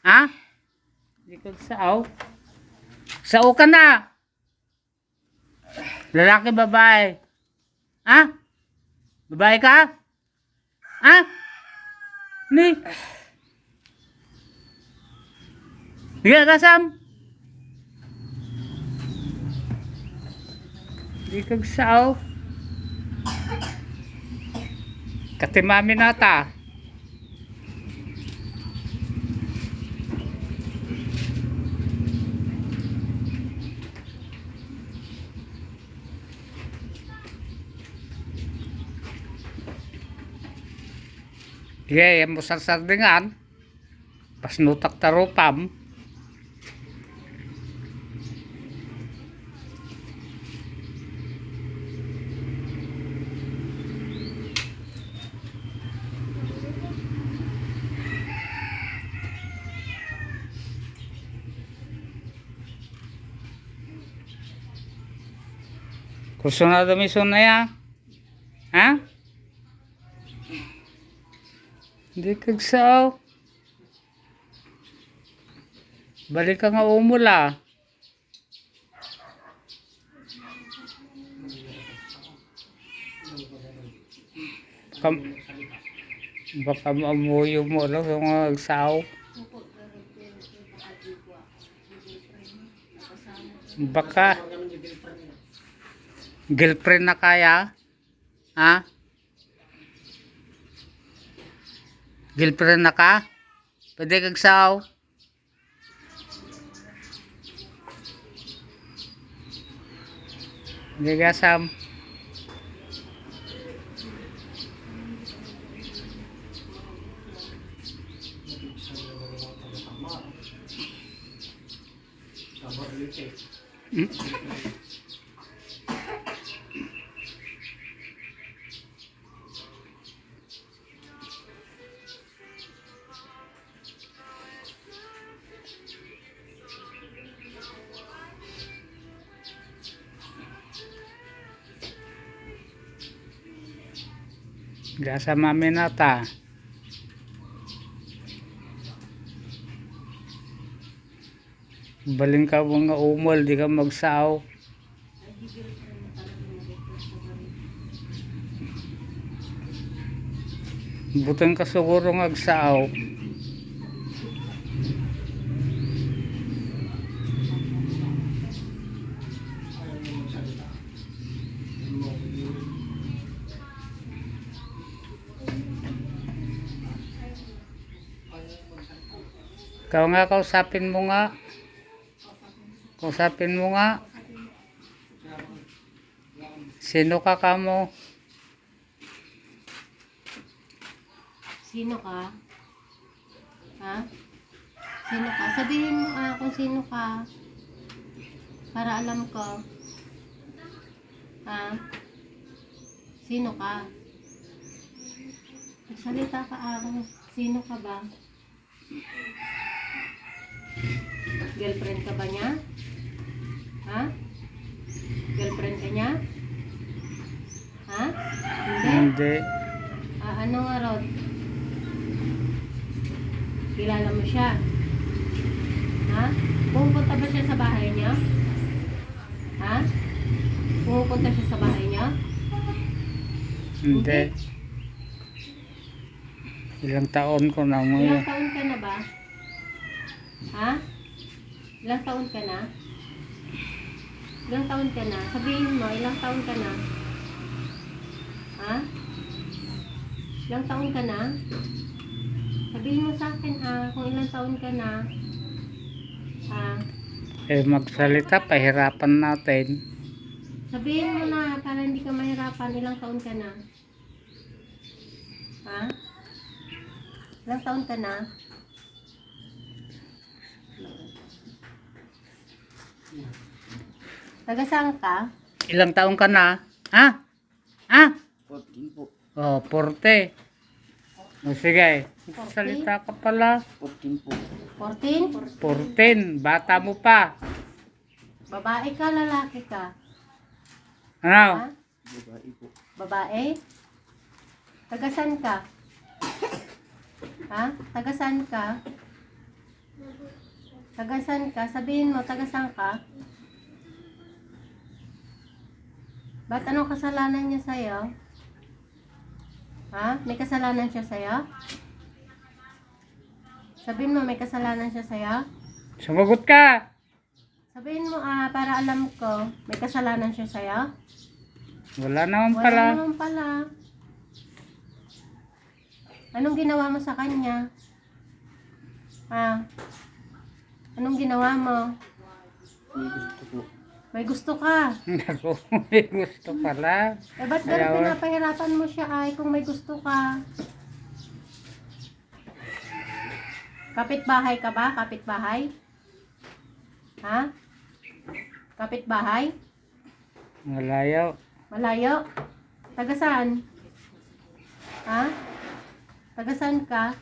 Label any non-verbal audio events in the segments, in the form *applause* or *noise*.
Ha? Hindi ka sao. Sao ka na. Lalaki, babae. Ha? Babae ka? Ha? Ni? Hindi ka kasam? Hindi ka sao. Katimami nata. Sige, yan mo sarsardingan. Pas nutak tarupam. Kusunado mission na ya. Ha? Hindi kagsaw. Balik ka nga umula. Kam baka maamuyo mo lang sa mga kagsaw. Baka girlfriend na kaya? Ha? Girlfriend na ka? Pwede kag saw? Hindi ka Gasa mami nata. Baling ka mga umol, di ka magsaw. Butang ka siguro ngagsaw. Ikaw nga, kausapin mo nga. Kausapin mo nga. Sino ka ka mo? Sino ka? Ha? Sino ka? Sabihin mo ah kung sino ka. Para alam ko. Ha? Sino ka? Magsalita ka kung sino ka ba? Girlfriend ka ba niya? Ha? Girlfriend ka niya? Ha? Hindi? Hindi. Ah, ano nga Rod? Kilala mo siya? Ha? Pumupunta ba siya sa bahay niya? Ha? Pumupunta siya sa bahay niya? Hindi. Ilang taon ko na mo Ilang taon ka na ba? Ha? Ilang taon ka na? Ilang taon ka na? Sabihin mo, ilang taon ka na? Ha? Ilang taon ka na? Sabihin mo sa akin ah, kung ilang taon ka na. Ha? Eh, magsalita, pahirapan natin. Sabihin mo na para hindi ka mahirapan, ilang taon ka na? Ha? Ilang taon ka na? Taga saan ka? Ilang taon ka na? Ha? Ha? 14 po. Oh, porte. O sige, salita ka pala. 14 po. 14? 14, bata mo pa. Babae ka, lalaki ka? Ano? Ha? Babae po. Babae? Taga saan ka? Ha? Taga saan ka? Tagasan ka? Sabihin mo, tagasan ka? Ba't anong kasalanan niya sa'yo? Ha? May kasalanan siya sa'yo? Sabihin mo, may kasalanan siya sa'yo? Sumagot ka! Sabihin mo, ah, para alam ko, may kasalanan siya sa'yo? Wala naman Wala pala. naman pala. Anong ginawa mo sa kanya? Ha? Anong ginawa mo? May gusto po. May gusto ka. Naku, *laughs* may gusto pala. Eh, ba't ganun pinapahirapan mo siya ay kung may gusto ka? Kapitbahay ka ba? Kapitbahay? Ha? Kapitbahay? Malayo. Malayo? Tagasan? Ha? Tagasan ka?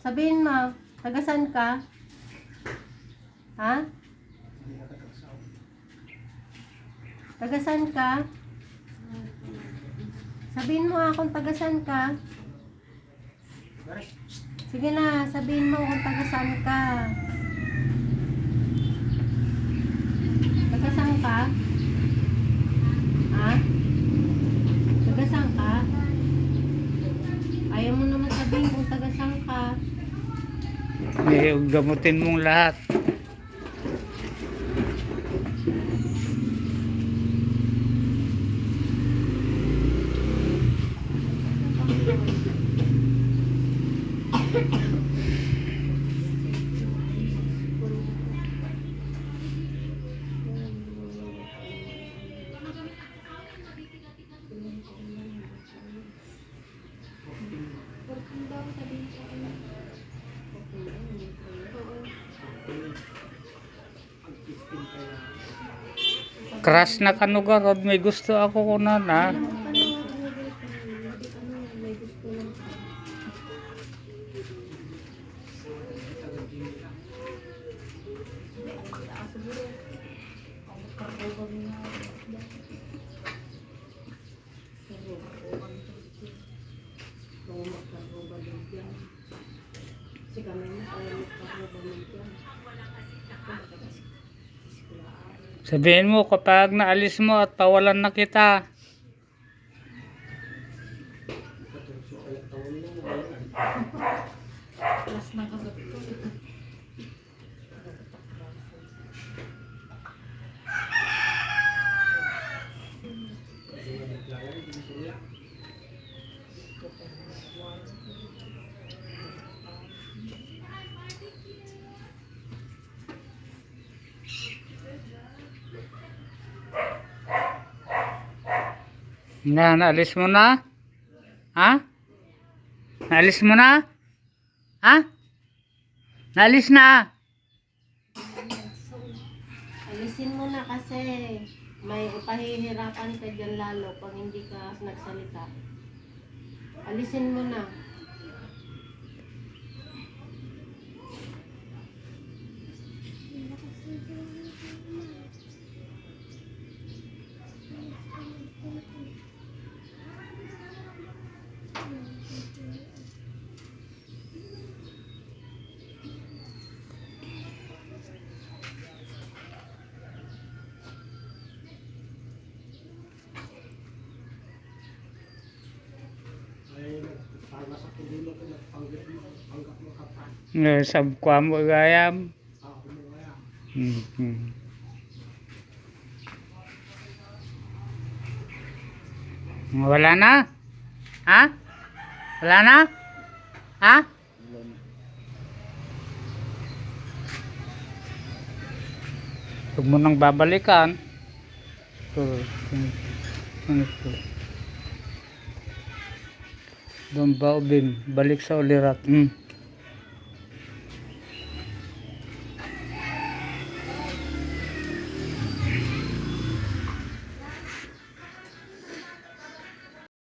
Sabihin mo, tagasan ka? Ha? Tagasan ka? Sabihin mo nga kung tagasan ka. Sige na, sabihin mo kung tagasan ka. Tagasan ka? Ha? Tagasan ka? Ayaw mo naman sabihin kung tagasan ka. Eh, gamutin mong lahat. Crush na kanugarod. May gusto ako kuna na. Sabihin mo kapag naalis mo at pawalan na kita. Na, naalis mo na? Ha? Naalis mo na? Ha? Naalis na? Alisin mo na kasi may pahihirapan ka dyan lalo pag hindi ka nagsalita. Alisin mo na. Sabkwa mo gayam. Hmm, hmm. Wala na? Ha? Wala na? Ha? Wala na. Huwag mo nang babalikan. Ito. Ano ito? Doon ba, Ubim? Balik sa ulirat. Hmm.